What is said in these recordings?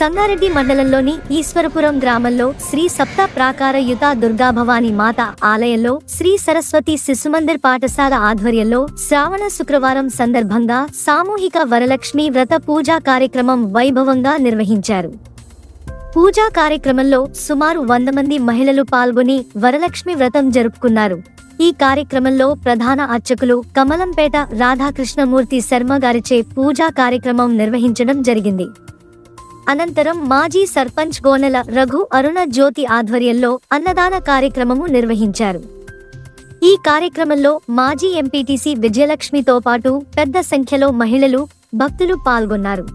సంగారెడ్డి మండలంలోని ఈశ్వరపురం గ్రామంలో శ్రీ సప్త ప్రాకార యుత దుర్గాభవాని మాత ఆలయంలో శ్రీ సరస్వతి శిశుమందిర్ పాఠశాల ఆధ్వర్యంలో శ్రావణ శుక్రవారం సందర్భంగా సామూహిక వరలక్ష్మి వ్రత పూజా కార్యక్రమం వైభవంగా నిర్వహించారు. పూజా కార్యక్రమంలో సుమారు వంద మంది మహిళలు పాల్గొని వరలక్ష్మి వ్రతం జరుపుకున్నారు. ఈ కార్యక్రమంలో ప్రధాన అర్చకులు కమలంపేట రాధాకృష్ణమూర్తి శర్మ గారిచే పూజా కార్యక్రమం నిర్వహించడం జరిగింది. అనంతరం మాజీ సర్పంచ్ గోనెల రఘు అరుణ జ్యోతి ఆధ్వర్యంలో అన్నదాన కార్యక్రమము నిర్వహించారు. ఈ కార్యక్రమంలో మాజీ ఎంపీటీసీ విజయలక్ష్మితో పాటు పెద్ద సంఖ్యలో మహిళలు భక్తులు పాల్గొన్నారు.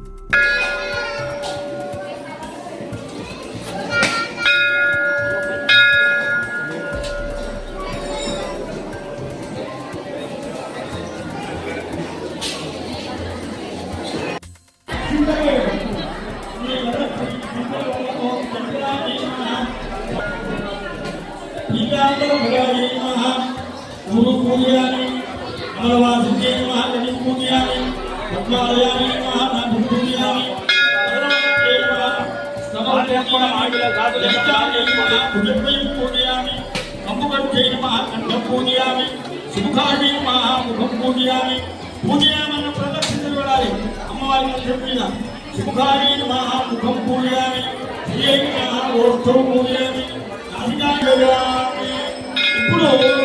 అమరవాసికే నమః పద్మాలయామి నమః పూజయామి పరమాత్మే నమః కంఠం పూజయామి సుముఖాయ నమః ముఖం పూజయామి పూజయామన్న ప్రదర్శించ వెళ్ళాలి అమ్మవారి మంత్రం మీద సుముఖాయ నమః ముఖం పూజయామి శ్రీ ఓష్టం పూజయామి ఇప్పుడు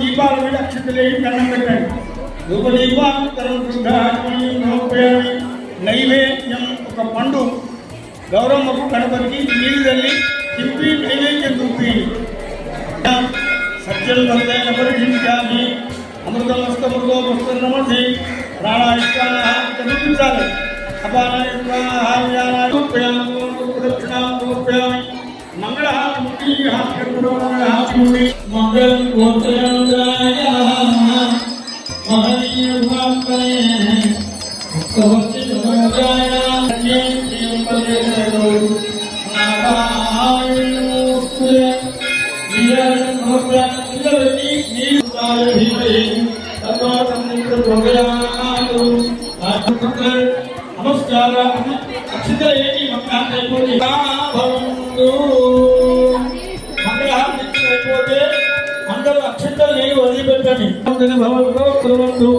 దీపాలు విలక్షితులే కన్నం పెట్టండి ధూపదీపాంతరం నైవేద్యం ఒక పండు. గౌరమ్మకు గణపతికి నీళ్ళు తల్లి తిప్పి నైవేద్యం చూపి. సత్యం వందైన పరిచించామి అమృతమస్త मंगल अपानायामोप्यामोप्यामोप्यामि मङ्गलः मुक्तिः कर्मणः भूमि मङ्गलं गोत्रयामः महनीयं वाङ्करे भक्तवत्सलमङ्गलाय అందరూ అక్షంతలు నేను వదిలిపెట్టండి. భవంతో కురవంతు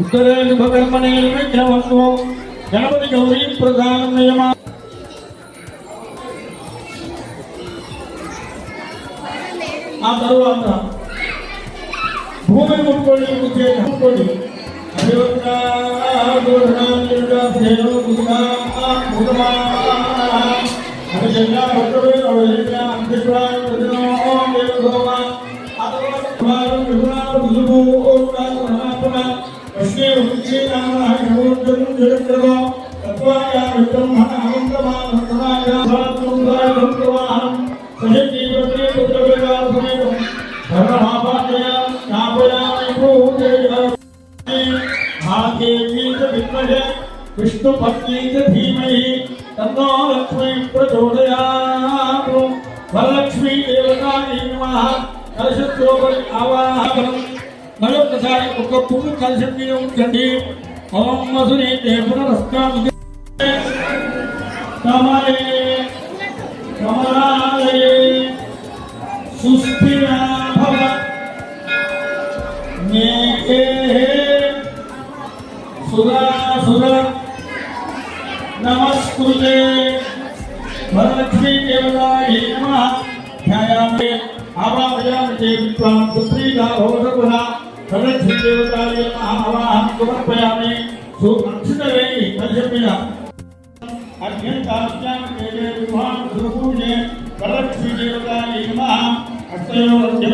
ఉత్తరే శుభకర్మణే విఘ్నవంతు గణపతి గౌరీ ప్రధానం నియమ ఆ తరువాత ಎಲ್ಲಾ ಭಕ್ತರು ಅವರೆಲ್ಲ ಅಧ್ಯಕ್ಷರ ಓಂ ದೇವಧೋಮ ಅಥವಾ ಕುಮಾರು ವಿಭುನಾಥ ಬಿಜುಬು ಓಂ ರಾಜ ಪರಮಾತ್ಮ ಪ್ರಶ್ನೆ ಉಚ್ಚಿ ನಾಮ ಭಗವಂತನು ಜಗತ್ಪ್ರಭ ತತ್ವಾಯ ಬ್ರಹ್ಮ ಅನಂತಮಾನ ಸಮಾಯ ಸಾತ್ವಂಧಾಯ ಭಕ್ತವಾಹಂ ಸಹಿತಿ ಪ್ರತಿ ಪುತ್ರವೇಗ ಸಮೇತ धर्ममापादय स्थापयामि भूते भागे च विद्महे विष्णुपत्नी च धीमहि तन्नो लक्ष्मी प्रचोदयात् वरलक्ष्मी देवतायै नमः। कलशत्रोपरि आवाहनं। नयो तथाय उक्तपुं कलशत्रियं चण्डी ॐ मसुरे ते पुनरस्कामि कमले, कमलालये, सुस्थिरा। నమః ధ్యాయామి ఆవాహయామి తే విద్వాం సుప్రీతా భవతపున సదక్షిదేవతాయ మహావాహం సమర్పయామి సురక్షితవే తజమిన అత్యంతాస్యాం కేజే విభాం సురపూజే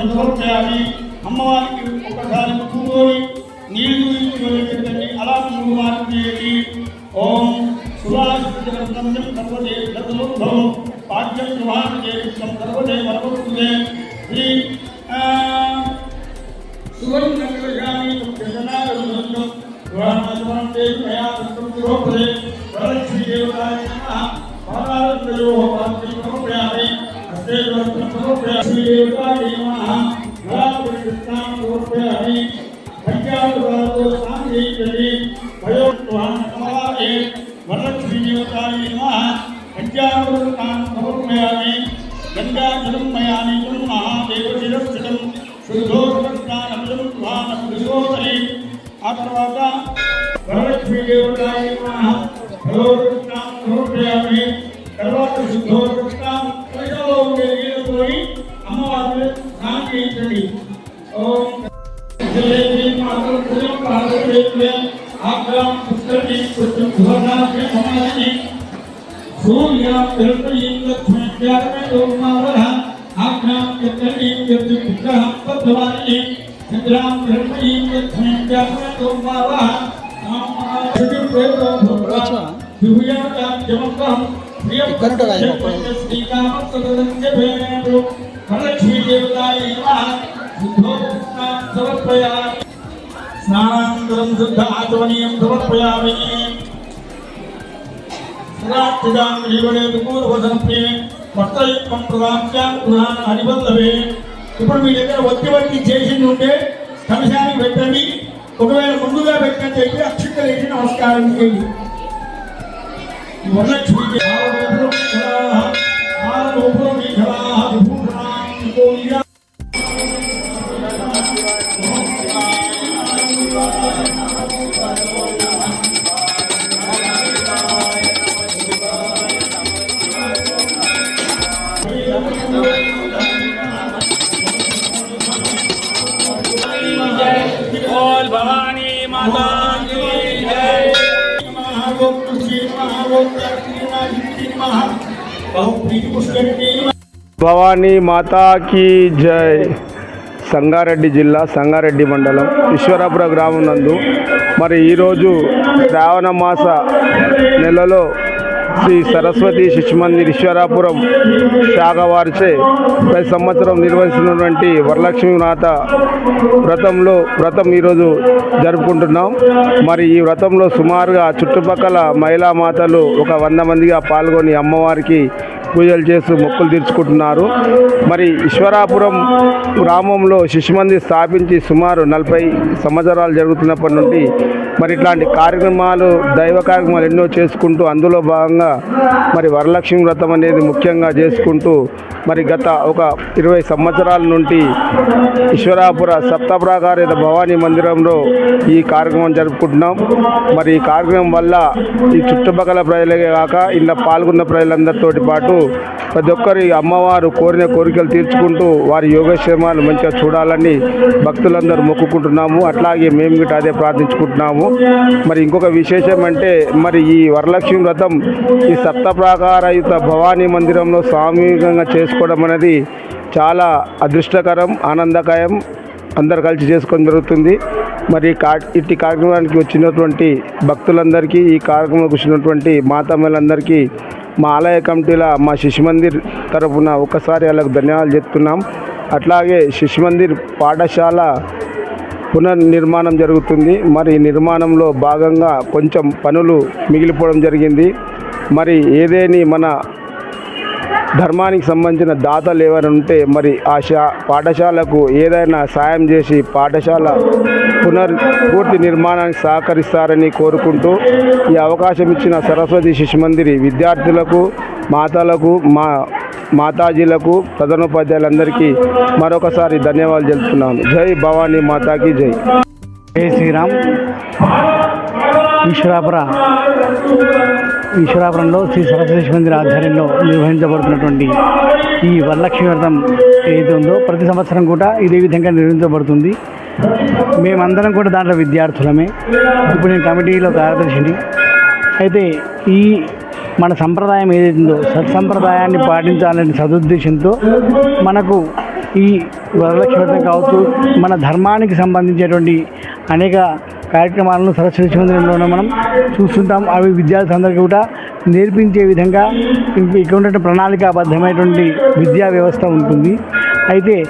సమర్పయామి అమ్మవారికి ఒకసారి ముక్కుపోయి నీళ్ళు ఇచ్చుకొని అలా ముగ్గుమారు చేయండి ఓం సుభాషితం సర్వదే సర్వోద్భవం పాఠ్యం సర్వదే అని సమర్పయామి పంచామృతాలతో స్నానం చేయించండి. వయోత్వాన్ సమవాయే వరలక్ష్మీదేవతాయ నమః. పంచామృతాన్ సమర్పయామి గంగాజలం మయా నిత్యం మహాదేవశిరస్థితం శుద్ధోస్నానమిదం ఆ తర్వాత వరలక్ష్మీ దేవతాయ సమర్పయామి తర్వాత స్నానానంతరం శుద్ధ ఆచమనీయం సమర్పయామి సదాచిదాం జీవనే పూర్వసంప్యే వస్త్రయుక్తం ప్రదాంశాం పురాణ హరివల్లభే ఇప్పుడు మీ దగ్గర ఒత్తి వట్టి చేసి ఉంటే కలశానికి పెట్టండి. ఒకవేళ ముందుగా పెట్టినట్టయితే అక్షిత లేచి నమస్కారం చేయండి. వరలక్ష్మి విభూషణ భవానీ మాతాకి జై. సంగారెడ్డి జిల్లా సంగారెడ్డి మండలం ఈశ్వరాపుర గ్రామం నందు. మరి ఈరోజు శ్రావణ మాస నెలలో శ్రీ సరస్వతి శిశు మందిర్ ఈశ్వరాపురం శాఖ వారిచే ప్రతి సంవత్సరం నిర్వహిస్తున్నటువంటి వరలక్ష్మీనాథ వ్రతంలో వ్రతం ఈరోజు జరుపుకుంటున్నాం. మరి ఈ వ్రతంలో సుమారుగా చుట్టుపక్కల మహిళా మాతలు ఒక వంద మందిగా పాల్గొని అమ్మవారికి పూజలు చేస్తూ మొక్కులు తీర్చుకుంటున్నారు. మరి ఈశ్వరాపురం గ్రామంలో శిశుమంది స్థాపించి సుమారు నలభై సంవత్సరాలు జరుగుతున్నప్పటి నుండి మరి ఇట్లాంటి కార్యక్రమాలు దైవ కార్యక్రమాలు ఎన్నో చేసుకుంటూ అందులో భాగంగా మరి వరలక్ష్మి వ్రతం అనేది ముఖ్యంగా చేసుకుంటూ మరి గత ఒక ఇరవై సంవత్సరాల నుండి ఈశ్వరాపుర సప్తప్రాకారిత భవానీ మందిరంలో ఈ కార్యక్రమం జరుపుకుంటున్నాం. మరి ఈ కార్యక్రమం వల్ల ఈ చుట్టుపక్కల ప్రజలే కాక ఇలా పాల్గొన్న ప్రజలందరితోటి పాటు ప్రతి ఒక్కరి అమ్మవారు కోరిన కోరికలు తీర్చుకుంటూ వారి యోగక్షేమాలు మంచిగా చూడాలని భక్తులందరూ మొక్కుకుంటున్నాము. అట్లాగే మేము గిట్ట అదే ప్రార్థించుకుంటున్నాము. మరి ఇంకొక విశేషం అంటే మరి ఈ వరలక్ష్మి వ్రతం ఈ సప్తప్రాకారయుత భవానీ మందిరంలో సామూహికంగా చేసుకోవడం అనేది చాలా అదృష్టకరం ఆనందకరం అందరు కలిసి చేసుకొని జరుగుతుంది. మరి కా ఇట్టి కార్యక్రమానికి వచ్చినటువంటి భక్తులందరికీ ఈ కార్యక్రమంలో వచ్చినటువంటి మాతమ్మలందరికీ మా ఆలయ కమిటీల మా శిశు మందిర్ తరఫున ఒకసారి వాళ్ళకు ధన్యవాదాలు చెప్తున్నాం. అట్లాగే శిశు మందిర్ పాఠశాల పునర్నిర్మాణం జరుగుతుంది. మరి నిర్మాణంలో భాగంగా కొంచెం పనులు మిగిలిపోవడం జరిగింది. మరి ఏదేని మన ధర్మానికి సంబంధించిన దాతలు ఏమైనా ఉంటే మరి ఆ శా పాఠశాలకు ఏదైనా సాయం చేసి పాఠశాల పునర్ పూర్తి నిర్మాణానికి సహకరిస్తారని కోరుకుంటూ ఈ అవకాశం ఇచ్చిన సరస్వతి శిశు మందిరి విద్యార్థులకు మాతలకు మా మాతాజీలకు ప్రధానోపాధ్యాయులందరికీ మరొకసారి ధన్యవాదాలు తెలుపుతున్నాను. జై భవానీ మాతాకి జై. జై శ్రీరామ్. ఈశ్వరాపుర. ఈశ్వరాపురంలో శ్రీ సరస్వతి మందిర ఆధ్వర్యంలో నిర్వహించబడుతున్నటువంటి ఈ వరలక్ష్మి వ్రతం ఏదైతే ఉందో ప్రతి సంవత్సరం కూడా ఇదే విధంగా నిర్వహించబడుతుంది. మేమందరం కూడా దాంట్లో విద్యార్థులమే. ఇప్పుడు నేను కమిటీలో కార్యదర్శిని. అయితే ఈ మన సంప్రదాయం ఏదైతుందో సత్సంప్రదాయాన్ని పాటించాలనే సదుద్దేశంతో మనకు ఈ వరలక్ష్మి వ్రతం కావచ్చు మన ధర్మానికి సంబంధించేటువంటి అనేక కార్యక్రమాలను సరస్వతి మందిరంలోనే మనం చూస్తుంటాం. అవి విద్యార్థులందరికీ కూడా నేర్పించే విధంగా ఇక్కడ ఉన్నటువంటి ప్రణాళికాబద్ధమైనటువంటి విద్యా వ్యవస్థ ఉంటుంది. అయితే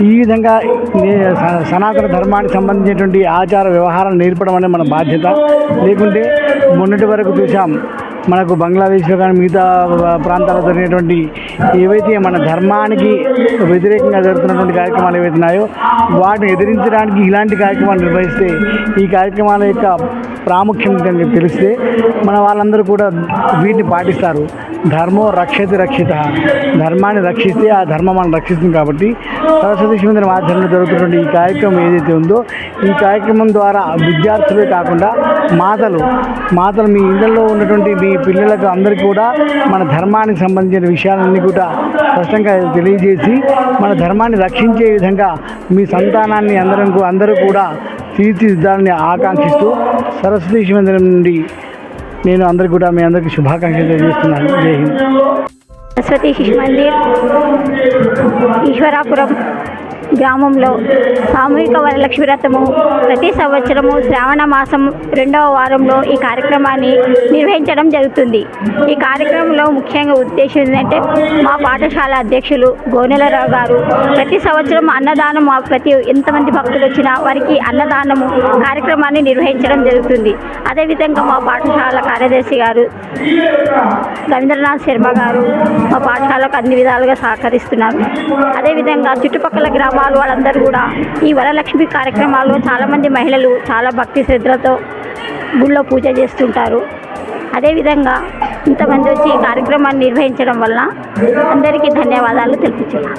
ఈ విధంగా నే- స- సనాతన ధర్మానికి సంబంధించినటువంటి ఆచార వ్యవహారాలు నేర్పడం అనేది మన బాధ్యత. లేకుంటే మొన్నటి వరకు చూసాం మనకు బంగ్లాదేశ్లో కానీ మిగతా ప్రాంతాల్లో జరిగినటువంటి ఏవైతే మన ధర్మానికి వ్యతిరేకంగా జరుగుతున్నటువంటి కార్యక్రమాలు ఏవైతున్నాయో వాటిని ఎదిరించడానికి ఇలాంటి కార్యక్రమాలు నిర్వహిస్తే ఈ కార్యక్రమాల యొక్క ప్రాముఖ్యం కనుక తెలిస్తే మన వాళ్ళందరూ కూడా వీటిని పాటిస్తారు. ధర్మో రక్షతి రక్షిత. ధర్మాన్ని రక్షిస్తే ఆ ధర్మం మనం రక్షిస్తుంది కాబట్టి సరస్వతి శివంద్ర ఆధ్వర్యంలో జరుగుతున్నటువంటి ఈ కార్యక్రమం ఏదైతే ఉందో ఈ కార్యక్రమం ద్వారా విద్యార్థులే కాకుండా మాతలు మాతలు మీ ఇళ్ళలో ఉన్నటువంటి మీ పిల్లలకు అందరికీ కూడా మన ధర్మానికి సంబంధించిన విషయాలన్నీ కూడా స్పష్టంగా తెలియజేసి మన ధర్మాన్ని రక్షించే విధంగా మీ సంతానాన్ని అందరం అందరూ కూడా తీర్చిదిద్దాలని ఆకాంక్షిస్తూ సరస్వతి మందిరం నుండి నేను అందరికీ కూడా మీ అందరికీ శుభాకాంక్షలు తెలియజేస్తున్నాను. జై హింద్. సరస్వతి శిశు మందిర్ ఈశ్వరాపురం. గ్రామంలో సామూహిక వరలక్ష్మి వ్రతము. ప్రతి సంవత్సరము శ్రావణ మాసం రెండవ వారంలో ఈ కార్యక్రమాన్ని నిర్వహించడం జరుగుతుంది. ఈ కార్యక్రమంలో ముఖ్యంగా ఉద్దేశం ఏంటంటే మా పాఠశాల అధ్యక్షులు గోనెలరావు గారు ప్రతి సంవత్సరం అన్నదానం మా ప్రతి ఎంతమంది భక్తులు వచ్చినా వారికి అన్నదానము కార్యక్రమాన్ని నిర్వహించడం జరుగుతుంది. అదేవిధంగా మా పాఠశాల కార్యదర్శి గారు రవీంద్రనాథ్ శర్మ గారు మా పాఠశాలకు అన్ని విధాలుగా సహకరిస్తున్నారు. అదేవిధంగా చుట్టుపక్కల వాళ్ళు వాళ్ళందరూ కూడా ఈ వరలక్ష్మి కార్యక్రమాల్లో చాలామంది మహిళలు చాలా భక్తి శ్రద్ధలతో గుళ్ళో పూజ చేస్తుంటారు. అదేవిధంగా ఇంతమంది వచ్చి ఈ కార్యక్రమాన్ని నిర్వహించడం వల్ల అందరికీ ధన్యవాదాలు తెలుపుతున్నాను